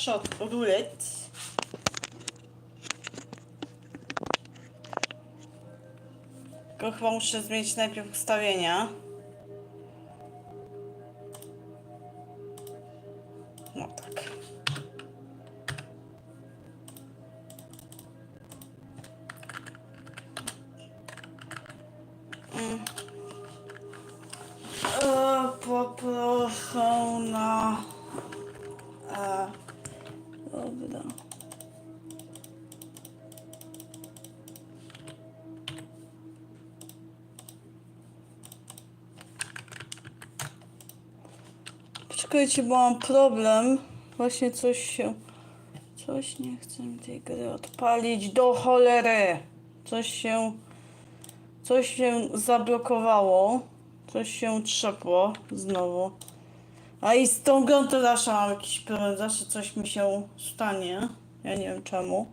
shot roulette. Tylko chyba muszę zmienić najpierw ustawienia. No tak. Mm. E, poproszę na... Poczekajcie, bo mam problem. Właśnie coś się... Coś nie chce mi tej gry odpalić. Do cholery! Coś się... Coś się zablokowało. Coś się trzepło znowu. A i z tą grą to zawsze mam jakiś problem. Zawsze coś mi się stanie. Ja nie wiem czemu.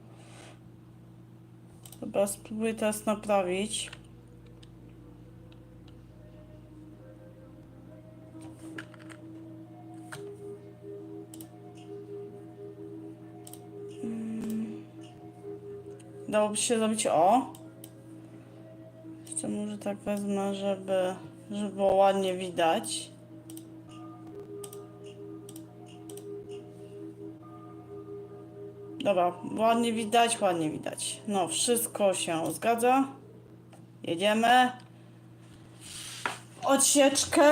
Dobra, spróbuję teraz naprawić. Dałoby się zrobić o. Jeszcze może tak wezmę, żeby, żeby było ładnie widać. Dobra, ładnie widać, ładnie widać. No, wszystko się zgadza. Jedziemy. Odsieczkę.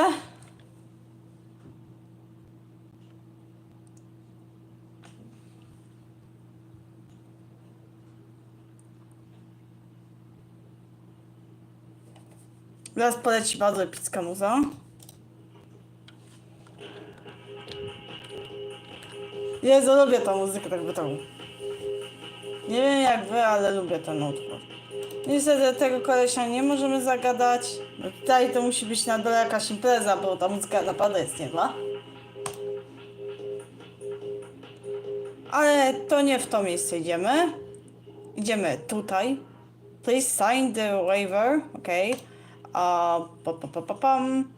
Teraz poleci bardzo epicka muza. Jezu, lubię tą muzykę tak bytową. Nie wiem jak wy, ale lubię ten utwór. Niestety tego kolesia nie możemy zagadać. No tutaj to musi być na dole jakaś impreza, bo ta muzyka naprawdę jest niezła. Ale to nie w to miejsce idziemy. Idziemy tutaj. Please sign the waiver. Okay. Uh, pam.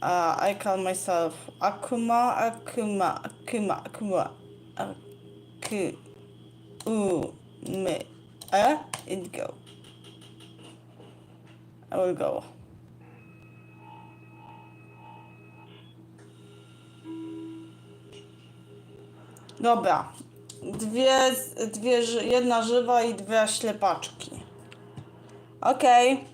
Uh, I call myself Akuma, Akuma, Akuma, Akuma, Aku, U, my, E, and go. I will go. Dobra. Dwie, dwie, jedna żywa i dwie ślepaczki. Okej.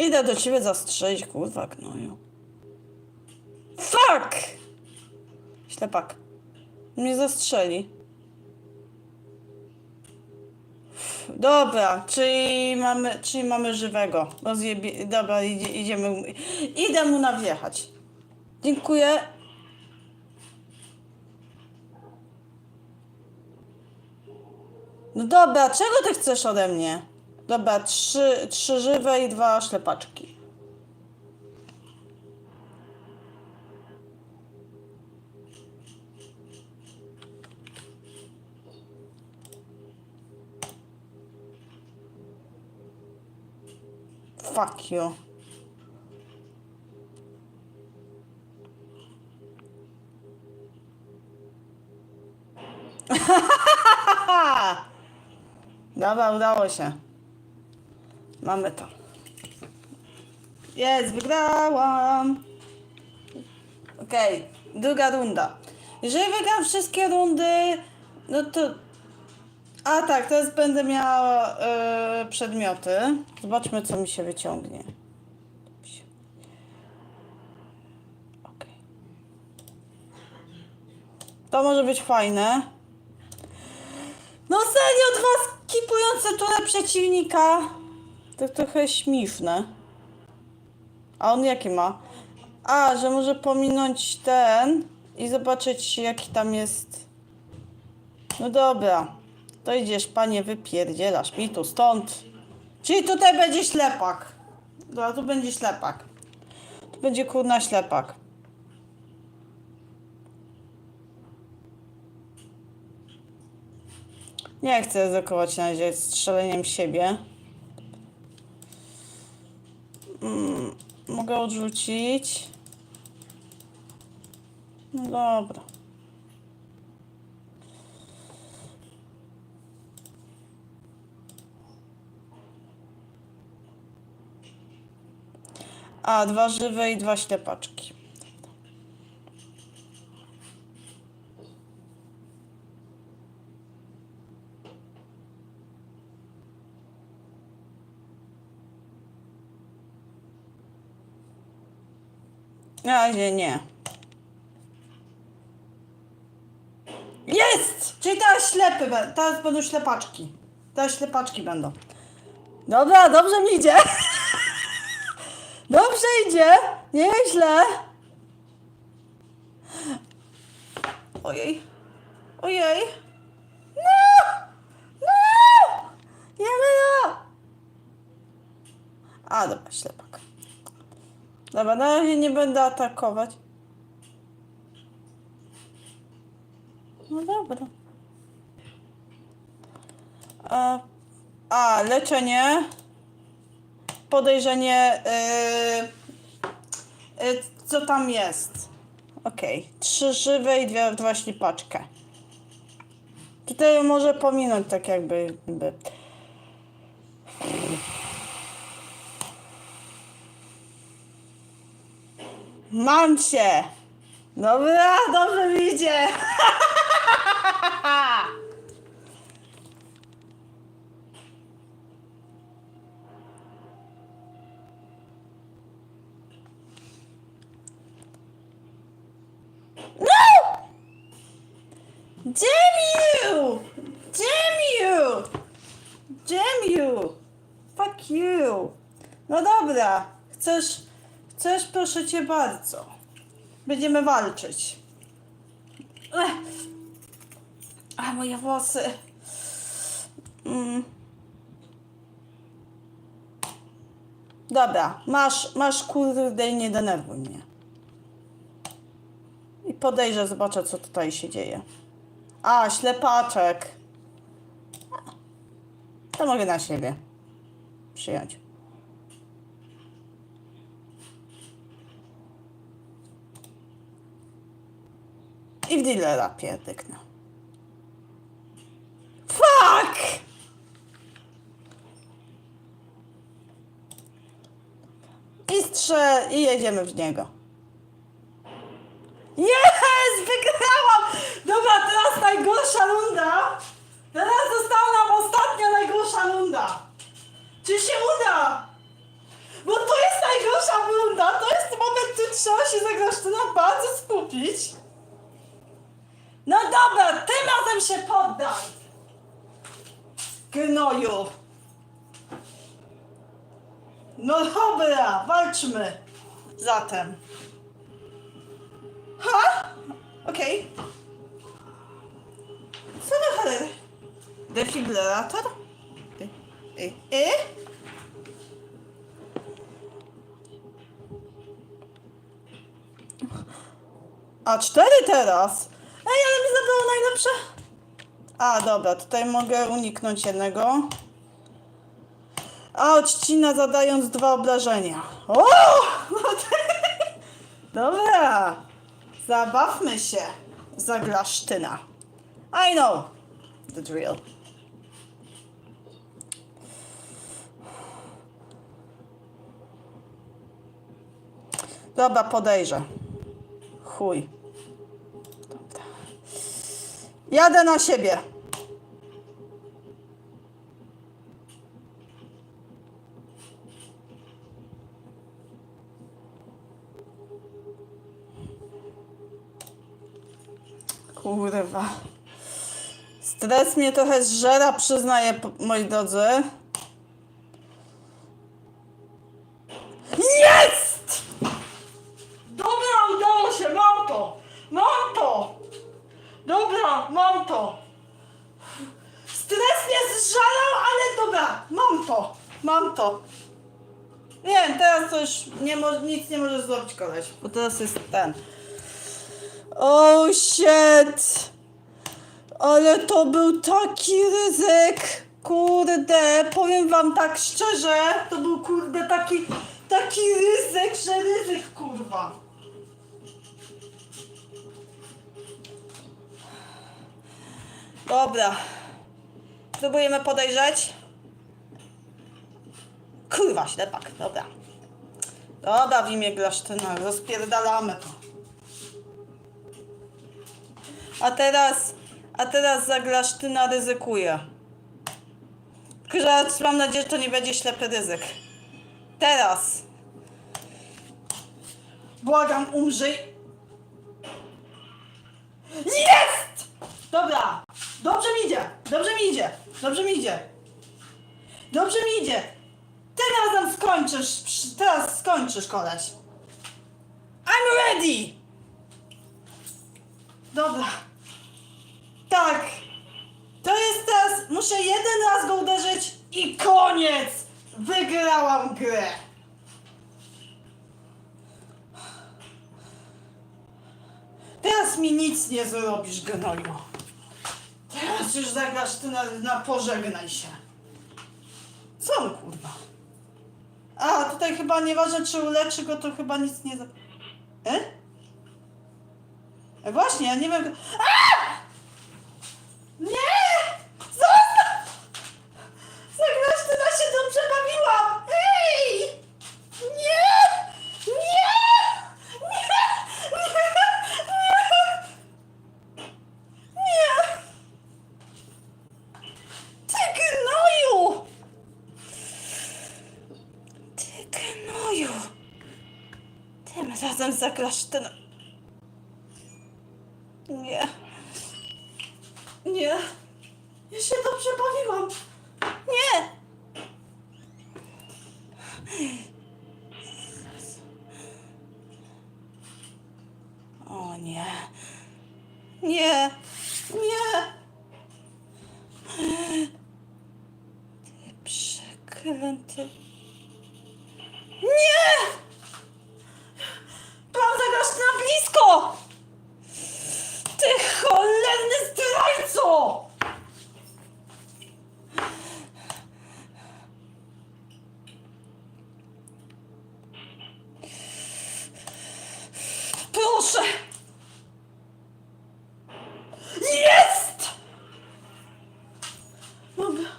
Idę do ciebie zastrzelić, kurwa, gnoju. Fuck! Ślepak. Mnie zastrzeli. Dobra, czyli mamy, czyli mamy żywego. Rozjebie... Dobra, idzie, idziemy. Idę mu nawjechać. Dziękuję. No dobra, czego ty chcesz ode mnie? Dobra, trzy, trzy żywe i dwa ślepaczki. Fuck you. Dobra, udało się. Mamy to. Jest, wygrałam. Okej, druga runda. Jeżeli wygram wszystkie rundy, no to... A tak, teraz będę miała e, przedmioty. Zobaczmy, co mi się wyciągnie. Okej. To może być fajne. No serio, dwa skipujące turę przeciwnika. To trochę śmieszne. A on jaki ma? A, że może pominąć ten i zobaczyć jaki tam jest. No dobra. To idziesz, panie, wypierdzielasz mi tu stąd. Czyli tutaj będzie ślepak. Dobra, tu będzie ślepak. Tu będzie kurna ślepak. Nie chcę ryzykować na razie strzeleniem siebie. Mm, mogę odrzucić. No dobra. A, dwa żywe i dwa ślepaczki. Na razie nie. Jest! Czyli teraz ślepy, be- teraz będą ślepaczki. Teraz ślepaczki będą. Dobra, dobrze mi idzie. Dobrze idzie. Nieźle. Ojej. Ojej. No! No! Nie no! A, dobra, ślepak. Dobra, na razie nie będę atakować. No dobra. A, a leczenie. Podejrzenie. Yy, yy, co tam jest? Okej. Trzy żywe i dwie, dwa ślipaczkę. Tutaj może pominąć tak jakby. jakby. Mam cię! Dobra, dobrze mi idzie. No! Damn you! Damn you! Damn you! Fuck you! No dobra, chcesz, chcesz, proszę cię bardzo. Będziemy walczyć. Ech. A moje włosy. Mm. Dobra, masz, masz kurde i nie denerwuj mnie. I podejrzę, zobaczę co tutaj się dzieje. A, ślepaczek. To mogę na siebie przyjąć. I w dealera pierdyknę. Fuck! I strze... i jedziemy w niego. Jest! Wygrałam! Dobra, teraz najgorsza runda. Teraz została nam ostatnia najgorsza runda. Czy się uda? Bo to jest najgorsza runda. To jest moment, którym trzeba się zagrasztyna bardzo skupić. No dobra, tym razem się poddaj. Gnoju. No dobra, walczmy. Zatem. Ha? Okej. Co na cholerę? Defibrylator? I? I? I? A cztery teraz? Ej, ale mi zabrało najlepsze. A, dobra, tutaj mogę uniknąć jednego. A, odcina zadając dwa obrażenia. O! Dobra. Zabawmy się. Zaglasztyna. I know. The drill. Dobra, podejrzę. Chuj. Jadę na siebie. Kurwa. Stres mnie trochę zżera, przyznaję, moi drodzy. Nie teraz to już nie mo- nic nie może zrobić koleś, bo teraz jest ten. Oh shit! Ale to był taki ryzyk! Kurde, powiem wam tak szczerze, to był kurde taki Taki ryzyk, że ryzyk, kurwa. Dobra. Próbujemy podejrzeć. Kurwa, ślepak, dobra. Dobra, w imię Glasztyna, rozpierdalamy to. A teraz, a teraz za Glasztyna ryzykuje. Że mam nadzieję, że to nie będzie ślepy ryzyk. Teraz. Błagam, umrzyj. Jest! Dobra. Dobrze mi idzie. Dobrze mi idzie. Dobrze mi idzie. Dobrze mi idzie. Teraz nam skończysz. Teraz skończysz, koleś. I'm ready. Dobra. Tak. To jest teraz. Muszę jeden raz go uderzyć i koniec. Wygrałam grę. Teraz mi nic nie zrobisz, gnoju. Teraz już zagrasz ty na, na pożegnaj się. Co tutaj chyba nieważne czy uleczy go, to chyba nic nie... E? E właśnie, ja nie wiem... A! Nie! Zostaw! Zagrasz ty na się dobrze bawiłam! Ej! Nie! Nie! Nie! Nie! Nie! Ty gnoju! Ty gnoju! Zagrasz ten... Nie. Nie. Ja się dobrze bawiłam. Nie! O nie. Nie. Nie. Ty przeklęty. Nie! Pan zagrasz na blisko! Ty cholerny zdrajco! Proszę! Jest! Dobra.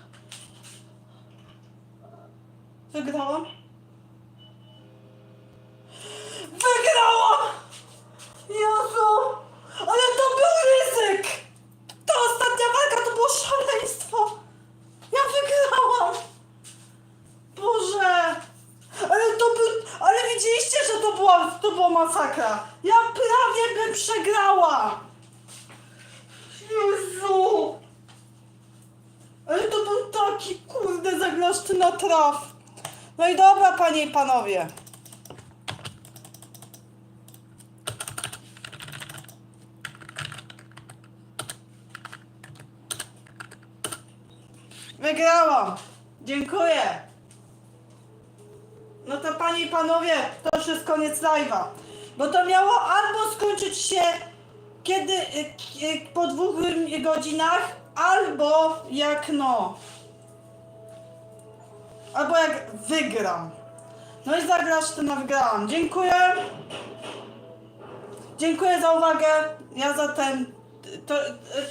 Wygrałam? Wygrałam! Jezu! Ale to był ryzyk! Ta ostatnia walka to było szaleństwo! Ja wygrałam! Boże! Ale to był... Ale widzieliście, że to była, to była masakra! Ja prawie bym przegrała! Jezu! Ale to był taki kurde No i dobra, panie i panowie. Wygrałam! Dziękuję! No to panie i panowie, to już jest koniec live'a. Bo to miało albo skończyć się kiedy y, y, po dwóch godzinach, albo jak no. Albo jak wygram. No i zagrasz, to na wygrałam. Dziękuję. Dziękuję za uwagę. Ja zatem. To,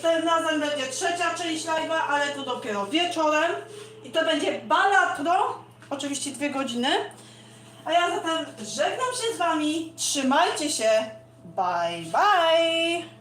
ten razem będzie trzecia część live'a, ale to dopiero wieczorem. I to będzie balatro. Oczywiście dwie godziny. A ja zatem żegnam się z wami. Trzymajcie się. Bye bye.